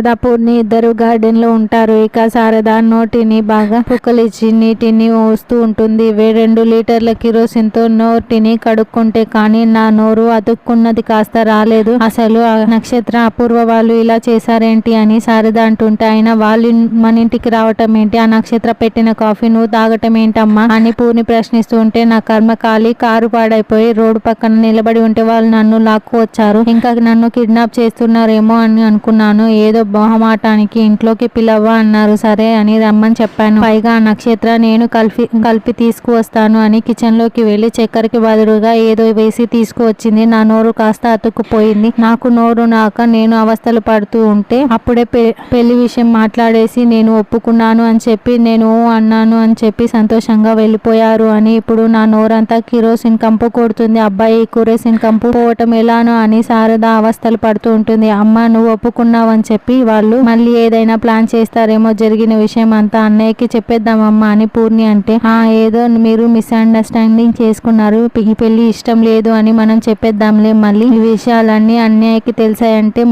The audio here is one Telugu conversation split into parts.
శారదా పూర్ణి ఇద్దరు గార్డెన్లో ఉంటారు. ఇక శారద నోటిని బాగా పుక్కలిచ్చి నీటిని వస్తూ ఉంటుంది. వే- రెండు లీటర్ల కిరోసిన్తో నోటిని కడుక్కుంటే కానీ నా నోరు అతుక్కున్నది కాస్త రాలేదు. అసలు ఆ నక్షత్ర అపూర్వ వాళ్ళు ఇలా చేశారేంటి అని శారద అంటుంటే ఆయన వాళ్ళు మన ఇంటికి రావటం ఏంటి? ఆ నక్షత్ర పెట్టిన కాఫీ నువ్వు తాగటం ఏంటమ్మా? అని పూర్ణి ప్రశ్నిస్తూ ఉంటే నా కర్మకాలి కారు పాడైపోయి రోడ్డు పక్కన నిలబడి ఉంటే వాళ్ళు నన్ను లాక్కు వచ్చారు ఇంకా నన్ను కిడ్నాప్ చేస్తున్నారేమో అని అనుకున్నాను. ఏదో మొహమాటానికి ఇంట్లోకి పిలవ్వా అన్నారు. సరే అని రమ్మని చెప్పాను. పైగా ఆ నక్షత్ర నేను కలిపి కలిపి తీసుకువస్తాను అని కిచెన్లోకి వెళ్ళి చక్కెరకి బదులుగా ఏదో వేసి తీసుకువచ్చింది. నా నోరు కాస్త అతుక్కుపోయింది. నాకు నోరు నాక నేను అవస్థలు పడుతూ ఉంటే అప్పుడే పె- పెళ్ళి విషయం మాట్లాడేసి నేను ఒప్పుకున్నాను అని చెప్పి నేను అన్నాను అని చెప్పి సంతోషంగా వెళ్ళిపోయారు అని ఇప్పుడు నా నోరంతా కిరోసిన్ కంపు కొడుతుంది. అబ్బాయి కిరోసిన్ కంపు పోవటం ఎలానో అని శారద అవస్థలు పడుతూ ఉంటుంది. అమ్మ నువ్వు ఒప్పుకున్నావు అని చెప్పి వాళ్ళు మళ్ళీ ఏదైనా ప్లాన్ చేస్తారేమో జరిగిన విషయం అంతా అన్నయ్యకి చెప్పేద్దామమ్మా అని పూర్ణి అంటే ఆ ఏదో మీరు మిస్అండర్స్టాండింగ్ చేసుకున్నారు ఈ పెళ్ళి ఇష్టం లేదు అని మనం చెప్పేద్దాంలే మళ్ళీ ఈ విషయాలన్నీ అన్నయ్యకి తెలిసాయంటే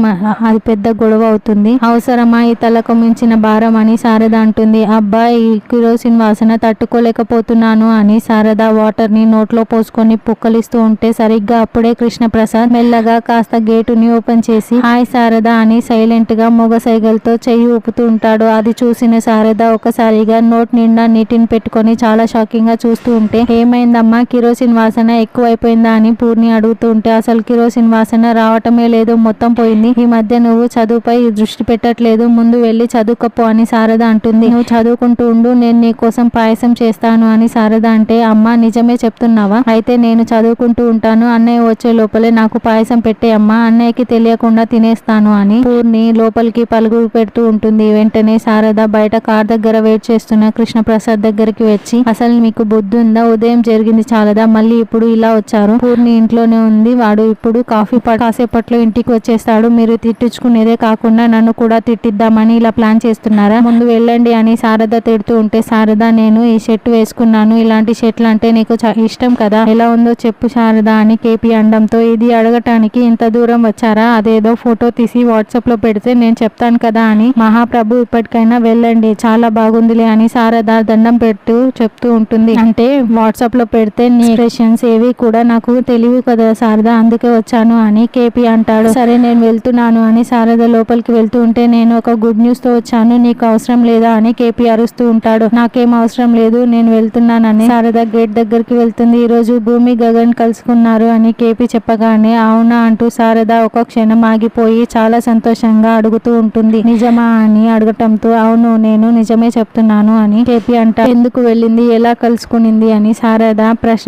అది పెద్ద గొడవ అవుతుంది. అవసరమా ఈ తలకు మించిన భారం అని శారద అంటుంది. అబ్బా ఈ కిరోసిన్ వాసన తట్టుకోలేకపోతున్నాను అని శారద వాటర్ని నోట్లో పోసుకొని పుక్కలిస్తూ ఉంటే సరిగ్గా అప్పుడే కృష్ణప్రసాద్ మెల్లగా కాస్త గేటుని ఓపెన్ చేసి హాయ్ శారద అని సైలెంట్గా మొగ సైగలతో చెయ్యి ఊపుతూ ఉంటాడు. అది చూసిన శారద ఒకసారిగా నోట్ నిండా నీటిని పెట్టుకొని చాలా షాకింగ్గా చూస్తూ ఉంటే ఏమైందమ్మా? కిరోసిన్ వాసన ఎక్కువైపోయిందా? అని పూర్ణి అడుగుతూ ఉంటే అసలు కిరోసిన్ వాసన రావటమే లేదు. మొత్తం పోయింది. ఈ మధ్య నువ్వు చదువుపై దృష్టి పెట్టట్లేదు. ముందు వెళ్ళి చదువుకపో అని శారద అంటుంది. నువ్వు చదువుకుంటూ ఉండు. నేను నీ కోసం పాయసం చేస్తాను అని శారద అంటే అమ్మా నిజమే చెప్తున్నావా? అయితే నేను చదువుకుంటూ ఉంటాను. అన్నయ్య వచ్చే లోపలే నాకు పాయసం పెట్టే అమ్మా. అన్నయ్యకి తెలియకుండా తినేస్తాను అని పూర్ణి లోపలికి పలుగు పెడుతూ ఉంటుంది. వెంటనే శారద బయట కార్ దగ్గర వెయిట్ చేస్తున్న కృష్ణప్రసాద్ దగ్గరికి వచ్చి అసలు మీకు బుద్ధి ఉందా ఉదయం జరిగింది చాలదా? మళ్ళీ ఇప్పుడు ఇలా వచ్చారు? పూర్ణి ఇంట్లోనే ఉంది. వాడు ఇప్పుడు కాఫీ ప- కాసేపట్లో ఇంటికి వచ్చేస్తాడు. మీరు తిట్టించుకునేదే కాకుండా నన్ను కూడా తిట్టిద్దామని ఇలా ప్లాన్ చేస్తున్నారా? ముందు వెళ్ళండి అని శారద తిడుతూ ఉంటే శారద నేను ఈ షర్ట్ వేసుకున్నాను. ఇలాంటి షర్ట్లు అంటే నీకు ఇష్టం కదా? ఎలా ఉందో చెప్పు శారద అని కేపీ అండంతో ఇది అడగటానికి ఇంత దూరం వచ్చారా? అదేదో ఫోటో తీసి వాట్సాప్లో పెడితే నేను నేను చెప్తాను కదా అని మహాప్రభు ఇప్పటికైనా వెళ్ళండి చాలా బాగుందిలే అని సారదా దండం పెట్టు చెప్తూ ఉంటుంది. అంటే వాట్సాప్లో పెడితే నీ ఎక్స్ప్రెషన్స్ ఏవి కూడా నాకు తెలియవు కదా సారదా అందుకే వచ్చాను అని కేపీ అంటాడు. సరే నేను వెళ్తున్నాను అని శారద లోపలికి వెళ్తూ ఉంటే నేను ఒక గుడ్ న్యూస్తో వచ్చాను నీకు అవసరం లేదా అని కేపీ అరుస్తూ ఉంటాడు. నాకేం అవసరం లేదు నేను వెళ్తున్నానని శారద గేట్ దగ్గరికి వెళ్తుంది. ఈ రోజు భూమి గగన్ కలుసుకున్నారు అని కేపీ చెప్పగానే అవునా అంటూ శారద ఒక క్షణం ఆగిపోయి చాలా సంతోషంగా అడుగు అడుగుతూ ఉంటుంది. నిజమా అని అడగటంతో అవును నేను నిజమే చెప్తున్నాను అని కేపీ అంట ఎందుకు వెళ్ళింది? ఎలా కలుసుకునింది? అని శారద ప్రశ్న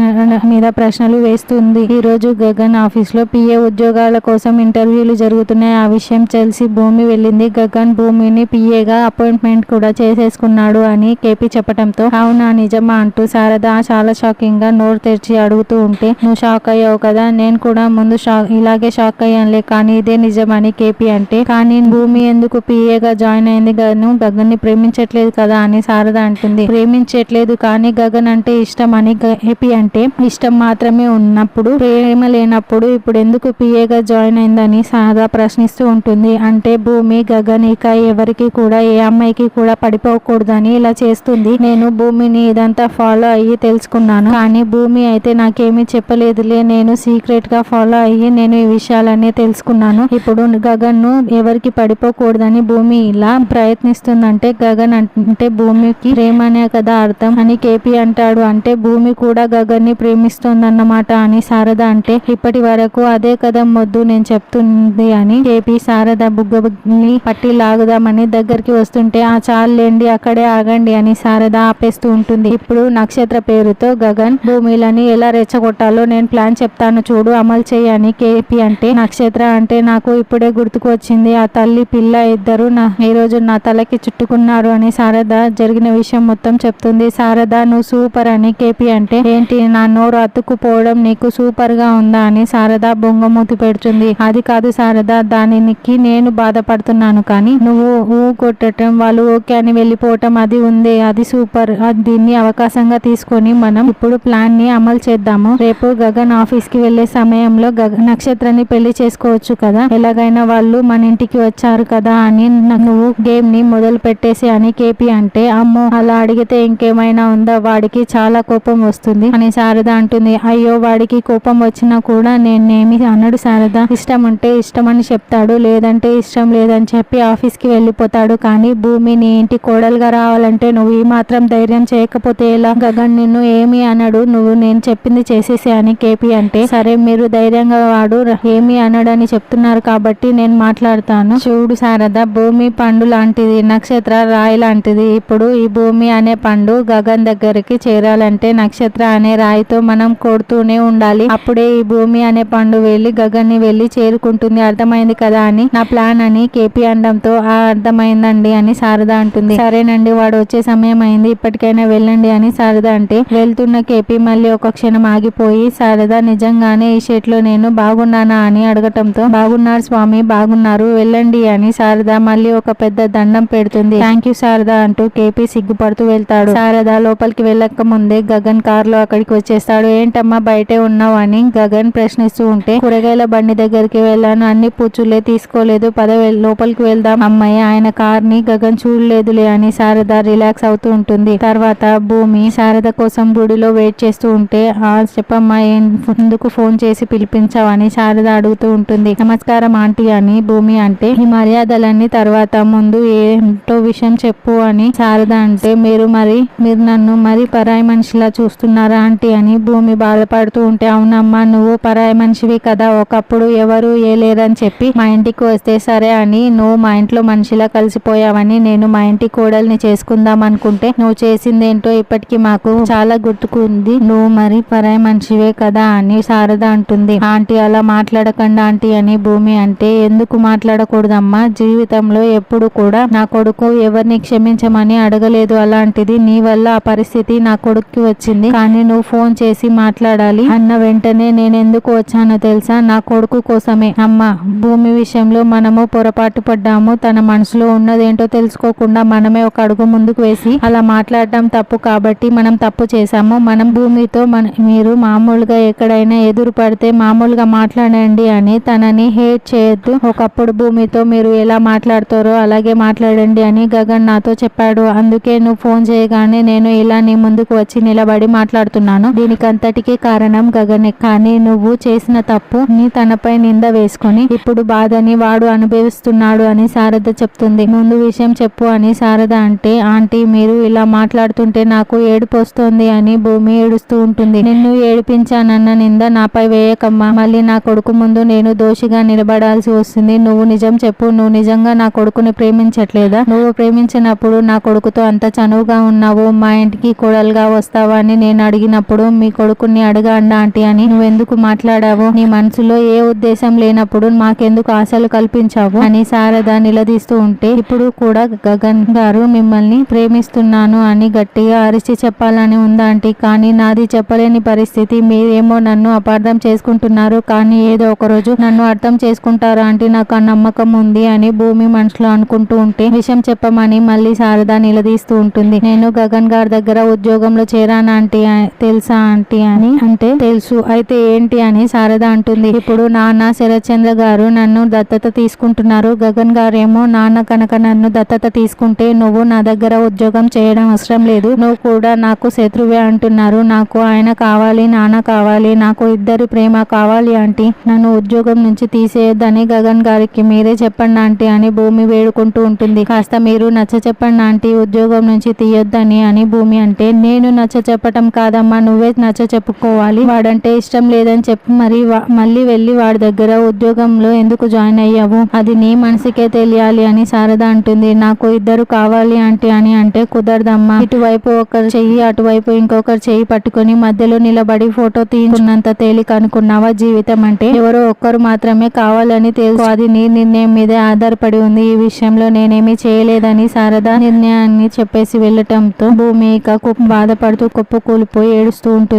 మీద ప్రశ్నలు వేస్తుంది. ఈ రోజు గగన్ ఆఫీస్లో పిఏ ఉద్యోగాల కోసం ఇంటర్వ్యూలు జరుగుతున్నాయి. ఆ విషయం తెలిసి భూమి వెళ్ళింది. గగన్ భూమిని పిఏగా అపాయింట్మెంట్ కూడా చేసేసుకున్నాడు అని కేపీ చెప్పటంతో అవునా నిజమా అంటూ శారద చాలా షాకింగ్గా నోరు తెరిచి అడుగుతూ ఉంటే నువ్వు షాక్ అయ్యావు కదా? నేను కూడా ముందు షాక్ ఇలాగే షాక్ అయ్యానులే కానీ ఇదే నిజమని కేపీ అంటే కానీ భూమి ఎందుకు పిఏగా జాయిన్ అయింది? గాను గగన్ని ప్రేమించట్లేదు కదా అని శారద అంటుంది. ప్రేమించట్లేదు కానీ గగన్ అంటే ఇష్టం అని ఏపీ అంటే ఇష్టం మాత్రమే ఉన్నప్పుడు ప్రేమ లేనప్పుడు ఇప్పుడు ఎందుకు పిఏగా జాయిన్ అయిందని శారద ప్రశ్నిస్తూ ఉంటుంది. అంటే భూమి గగన్ ఇక ఎవరికి కూడా ఏ అమ్మాయికి కూడా పడిపోకూడదని ఇలా చేస్తుంది. నేను భూమిని ఇదంతా ఫాలో అయ్యి తెలుసుకున్నాను. కానీ భూమి అయితే నాకేమీ చెప్పలేదులే. నేను సీక్రెట్గా ఫాలో అయ్యి నేను ఈ విషయాలన్నీ తెలుసుకున్నాను. ఇప్పుడు గగన్ను ఎవరికి పడిపోకూడదని భూమి ఇలా ప్రయత్నిస్తుందంటే గగన్ అంటే భూమికి ప్రేమనే కదా అర్థం. అని కేపీ అంటాడు. అంటే భూమి కూడా గగన్ని ప్రేమిస్తోందన్నమాట అని శారద అంటే ఇప్పటి వరకు అదే కదా మొద్దు నేను చెప్తుంది అని కేపీ శారద బుగ్గని పట్టి లాగుదామని దగ్గరికి వస్తుంటే ఆ చాలండి అక్కడే ఆగండి అని శారద ఆపేస్తూ ఉంటుంది. ఇప్పుడు నక్షత్ర పేరుతో గగన్ భూమిలని ఎలా రెచ్చగొట్టాలో నేను ప్లాన్ చెప్తాను చూడు అమలు చేయని కేపీ అంటే నక్షత్ర అంటే నాకు ఇప్పుడే గుర్తుకు వచ్చింది ఆ తల్లి పిల్ల ఇద్దరు నా ఈ రోజు నా తలకి చుట్టుకున్నారు అని శారద జరిగిన విషయం మొత్తం చెప్తుంది. శారద నువ్వు సూపర్ అని కేపీ అంటే ఏంటి నా నోరు అతుక్కుపోవడం నీకు సూపర్గా ఉందా? అని శారద బొంగమూతి పెడుతుంది. అది కాదు శారద దానికి నేను బాధపడుతున్నాను. కానీ నువ్వు ఊ కొట్టడం వాళ్ళు ఓకే అని వెళ్ళిపోవటం అది ఉంది అది సూపర్. దీన్ని అవకాశంగా తీసుకొని మనం ఇప్పుడు ప్లాన్ని అమలు చేద్దాము. రేపు గగన్ ఆఫీస్కి వెళ్ళే సమయంలో గగ నక్షత్రాన్ని పెళ్ళి చేసుకోవచ్చు కదా? ఎలాగైనా వాళ్ళు మన ఇంటికి వచ్చారు. వచ్చారు కదా అని నువ్వు గేమ్ని మొదలు పెట్టేసి అని కేపీ అంటే అమ్మో అలా అడిగితే ఇంకేమైనా ఉందా? వాడికి చాలా కోపం వస్తుంది అని శారద అంటుంది. అయ్యో వాడికి కోపం వచ్చినా కూడా నేనేమి అన్నాడు శారద. ఇష్టం ఉంటే ఇష్టం అని చెప్తాడు లేదంటే ఇష్టం లేదని చెప్పి ఆఫీస్కి వెళ్ళిపోతాడు. కానీ భూమి నీ ఇంటి కోడలుగా రావాలంటే నువ్వు ఈ మాత్రం ధైర్యం చేయకపోతే ఎలా? గగన్ నిన్ను ఏమి అనడు నువ్వు నేను చెప్పింది చేసేసి అని కేపీ అంటే సరే మీరు ధైర్యంగా వాడు ఏమి అనడని చెప్తున్నారు కాబట్టి నేను మాట్లాడతాను. చూడు శారద భూమి పండు లాంటిది నక్షత్ర రాయి లాంటిది. ఇప్పుడు ఈ భూమి అనే పండు గగన్ దగ్గరికి చేరాలంటే నక్షత్ర అనే రాయితో మనం కొడుతూనే ఉండాలి. అప్పుడే ఈ భూమి అనే పండు వెళ్ళి గగన్ని వెళ్ళి చేరుకుంటుంది. అర్థమైంది కదా అని నా ప్లాన్ అని కేపీ అనడంతో ఆ అర్థమైందండి అని శారద అంటుంది. సరేనండి వాడు వచ్చే సమయం అయింది. ఇప్పటికైనా వెళ్ళండి అని శారద అంటే వెళ్తున్న కేపీ మళ్ళీ ఒక క్షణం ఆగిపోయి శారద నిజంగానే ఈ షర్ట్లో నేను బాగున్నానా అని అడగటంతో బాగున్నారు స్వామి బాగున్నారు. వెళ్ళండి అని శారద మళ్ళీ ఒక పెద్ద దండం పెడుతుంది. థ్యాంక్ యూ శారద అంటూ కేపీ సిగ్గుపడుతూ వెళ్తాడు. శారద లోపలికి వెళ్ళక ముందే గగన్ కార్లో అక్కడికి వచ్చేస్తాడు. ఏంటమ్మా బయటే ఉన్నావు అని గగన్ ప్రశ్నిస్తూ ఉంటే కూరగాయల బండి దగ్గరికి వెళ్ళాను. అన్ని పూచులే తీసుకోలేదు. పద లోపలికి వెళ్దాం. అమ్మాయి ఆయన కార్ని గగన్ చూడలేదులే అని శారద రిలాక్స్ అవుతూ ఉంటుంది. తర్వాత భూమి శారద కోసం గుడిలో వెయిట్ చేస్తూ ఉంటే ఆ చెప్పమ్మా ఏం ఎందుకు ఫోన్ చేసి పిలిపించావని శారద అడుగుతూ ఉంటుంది. నమస్కారం ఆంటీ అని భూమి అంటే మర్యాదలన్నీ తర్వాత ముందు ఏంటో విషయం చెప్పు అని శారద అంటే మీరు మరి మీరు నన్ను మరి పరాయి మనిషిలా చూస్తున్నారా ఆంటీ? అని భూమి బాధపడుతూ ఉంటే అవునమ్మా నువ్వు పరాయి మనిషివి కదా ఒకప్పుడు ఎవరు ఏ లేరని చెప్పి మా ఇంటికి వస్తే సరే అని నువ్వు మా ఇంట్లో మనిషిలా కలిసిపోయావని నేను మా ఇంటి కోడల్ని చేసుకుందాం అనుకుంటే నువ్వు చేసిందేంటో ఇప్పటికి మాకు చాలా గుర్తుకుంది. నువ్వు మరి పరాయి మనిషివే కదా అని శారద అంటుంది. ఆంటీ అలా మాట్లాడకండి ఆంటీ అని భూమి అంటే ఎందుకు మాట్లాడకూడదు అమ్మ జీవితంలో ఎప్పుడు కూడా నా కొడుకు ఎవరిని క్షమించమని అడగలేదు. అలాంటిది నీ వల్ల ఆ పరిస్థితి నా కొడుక్కి వచ్చింది. కానీ నువ్వు ఫోన్ చేసి మాట్లాడాలి. అన్న వెంటనే నేను ఎందుకు వచ్చానో తెలుసా? నా కొడుకు కోసమే. అమ్మ భూమి విషయంలో మనము పొరపాటు పడ్డాము. తన మనసులో ఉన్నదేంటో తెలుసుకోకుండా మనమే ఒక అడుగు ముందుకు వేసి అలా మాట్లాడటం తప్పు కాబట్టి మనం తప్పు చేశాము. మనం భూమితో మన మీరు మామూలుగా ఎక్కడైనా ఎదురు పడితే మామూలుగా మాట్లాడండి అని తనని హేట్ చేయొద్దు. ఒకప్పుడు భూమితో మీరు ఎలా మాట్లాడతారో అలాగే మాట్లాడండి అని గగన్ నాతో చెప్పాడు. అందుకే నువ్వు ఫోన్ చేయగానే నేను ఇలా నీ ముందుకు వచ్చి నిలబడి మాట్లాడుతున్నాను. దీనికంతటికీ కారణం గగనే. కానీ నువ్వు చేసిన తప్పు నీ తనపై నింద వేసుకొని ఇప్పుడు బాధని వాడు అనుభవిస్తున్నాడు అని శారద చెప్తుంది. ముందు విషయం చెప్పు అని శారద అంటే ఆంటీ మీరు ఇలా మాట్లాడుతుంటే నాకు ఏడుపు వస్తుంది అని భూమి ఏడుస్తూ ఉంటుంది. నిన్ను ఏడిపించానన్న నింద నాపై వేయకమ్మా. మళ్ళీ నా కొడుకు ముందు నేను దోషిగా నిలబడాల్సి వస్తుంది. నువ్వు నిజం చెప్పు. నువ్వు నిజంగా నా కొడుకుని ప్రేమించట్లేదా? నువ్వు ప్రేమించినప్పుడు నా కొడుకుతో అంత చనువుగా ఉన్నావు మా ఇంటికి కోడలుగా వస్తావా అని నేను అడిగినప్పుడు మీ కొడుకుని అడగండి ఆంటీ అని నువ్వెందుకు మాట్లాడావు? నీ మనసులో ఏ ఉద్దేశం లేనప్పుడు మాకెందుకు ఆశలు కల్పించావు? అని శారద నిలదీస్తూ ఉంటే ఇప్పుడు కూడా గగన్ గారు మిమ్మల్ని ప్రేమిస్తున్నాను అని గట్టిగా అరిచి చెప్పాలని ఉందా ఆంటీ? కానీ నాది చెప్పలేని పరిస్థితి. మీరేమో నన్ను అపార్థం చేసుకుంటున్నారు కానీ ఏదో ఒక రోజు నన్ను అర్థం చేసుకుంటారు ఆంటీ. నాకు ఆ నమ్మకం ఉంది. అని భూమి మనసులో అనుకుంటూ ఉంటే విషయం చెప్పమని మళ్ళీ శారద నిలదీస్తూ ఉంటుంది. నేను గగన్ గారి దగ్గర ఉద్యోగంలో చేరాను ఆంటీ? తెలుసా ఆంటీ అని అంటే తెలుసు. అయితే ఏంటి అని శారద అంటుంది. ఇప్పుడు నాన్న శరత్చంద్ర గారు నన్ను దత్తత తీసుకుంటున్నారు. గగన్ గారేమో నాన్న కనుక నన్ను దత్తత తీసుకుంటే నువ్వు నా దగ్గర ఉద్యోగం చేయడం అవసరం లేదు. నువ్వు కూడా నాకు శత్రువే అంటున్నారు. నాకు ఆయన కావాలి నాన్న కావాలి నాకు ఇద్దరి ప్రేమ కావాలి ఆంటీ. నన్ను ఉద్యోగం నుంచి తీసేయొద్దని గగన్ గారికి మీరే చెప్పండి ఆంటీ అని భూమి వేడుకుంటూ ఉంటుంది. కాస్త మీరు నచ్చ చెప్పండి ఆంటీ ఉద్యోగం నుంచి తీయొద్దని అని భూమి అంటే నేను నచ్చ చెప్పటం కాదమ్మా నువ్వే నచ్చ చెప్పుకోవాలి. వాడంటే ఇష్టం లేదని చెప్పి మరి వా- మళ్ళీ వెళ్ళి వాడి దగ్గర ఉద్యోగంలో ఎందుకు జాయిన్ అయ్యావు? అది నీ మనసుకే తెలియాలి అని శారద అంటుంది. నాకు ఇద్దరు కావాలి ఆంటీ అని అంటే కుదరదమ్మా. ఇటువైపు ఒకరు చెయ్యి అటువైపు ఇంకొకరు చెయ్యి పట్టుకొని మధ్యలో నిలబడి ఫోటో తీసుకున్నంత తేలిక అనుకున్నావా జీవితం అంటే? ఎవరో ఒక్కరు మాత్రమే కావాలని తెలుసు. అది నీ నిర్ణయం. మీదే ఆధారపడి ఉంది. ఈ విషయంలో నేనేమీ చేయలేదని శారద నిర్ణయాన్ని చెప్పేసి వెళ్ళటంతో భూమి ఇక బాధపడుతూ కుప్ప కూలిపోయి ఏడుస్తూ ఉంటుంది.